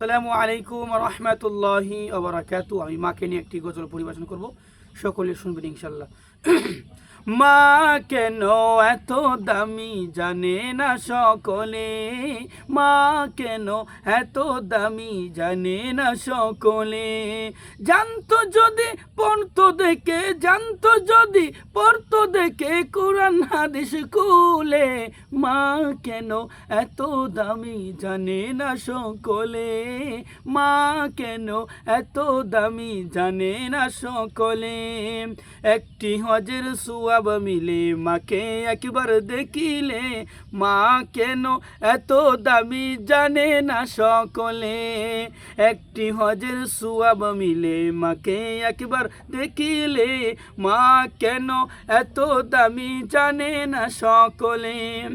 আসসালামু আলাইকুম রহমতুল্লাহি আবরাকাতু আমি মাকে নিয়ে একটি গজল পরিবেশন করব। সকলে শুনবেন ইনশাল্লাহ। মা কেন এত দামি জানে না সকলে? মা কেন এত দামি জানে না সকলে? জানতো যদি, পড়তো দেখে, জানতো যদি, পড়তো দেখে কোরআন হাদিস কুলে মা কেন এত দামি জানে না সকলে? মা কেন এত দামি জানে না সকলে? একটি হজের সুয়াব মিলে, মাকে একবার দেখিলে। মা কেন এত দামি জানে না সকলে? একটি হজের সুয়াব মিলে, মাকে একবার দেখিলে। মা কেন এত দামি জানে না সকলে?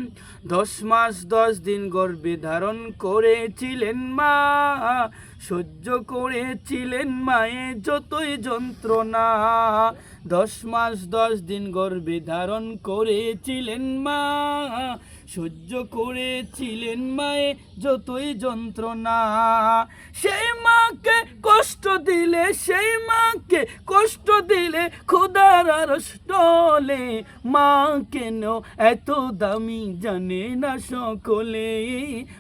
দশ মাস দশ দিন গর্ভে ধারণ করেছিলেন মা। সহ্য করেছিলেন মায়ে যতই যন্ত্রণা। দশ মাস দশ দিন গর্ভে ধারণ করেছিলেন মা। সহ্য করেছিলেন মায়ে যতই যন্ত্রণা। সেই মাকে কষ্ট দিলে, সেই মাকে কষ্ট দিলে খোদার আরষ্টলে মা কেন এত দামি জানে না সকলে?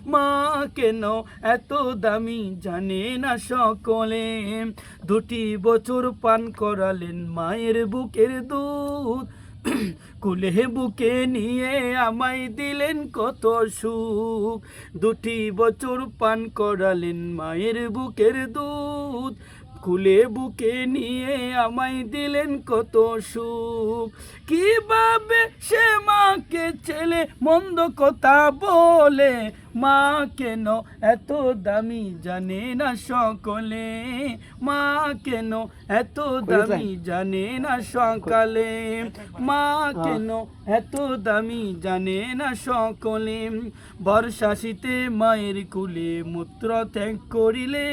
মা কেন এত দামি জানে না সকলে? দুটি বছর পান করালেন মায়ের বুকের দুধ। কুলে বুকে নিয়ে আমায় দিলেন কত সুখ। দুটি বছর পান করালেন মায়ের বুকের দুধ। কুলে বুকে নিয়ে আমায় দিলেন কত সুখ। কীভাবে সে মাকে ছেলে মন্দ কথা বলে? মা কেন এত দামি জানে না সকলে? মা কেন এত দামি জানে না সকালে? মা কেন এত দামি জানে না সকলে? বর্ষা শীতে মায়ের কুলে মূত্র ত্যাগ করিলে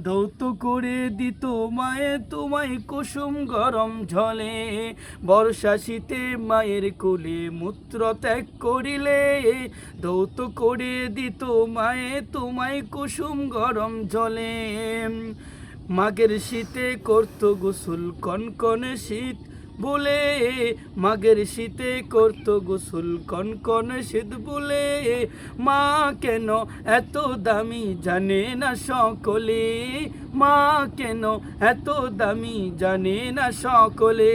দৌত করে দিত মায়ে তোমায় কুসুম গরম ঝলে বর্ষা শীতে মায়ের কুলে মূত্র ত্যাগ করিলে দৌত করে দিত মায়ে তোমায় কুসুম গরম জলে। মাগের শীতে করত গোসল, কনকনে শীত বলে। মাগের শীতে করত গোসল, কনকনে শীত বলে। মা কেন এত দামি জানে না সকলে? মা কেন এত দামি জানে না সকলে?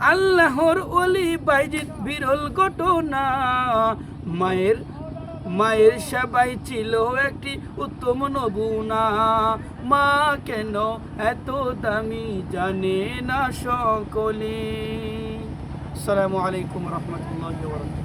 আল্লাহর অলি বাইজিৎ বিরল ঘটনা। মায়ের মায়ের সেবাই ছিল একটি উত্তম নবুনা মা কেন এত দামি জানে না সকলে? আসসালামু আলাইকুম রহমতুল্লাহ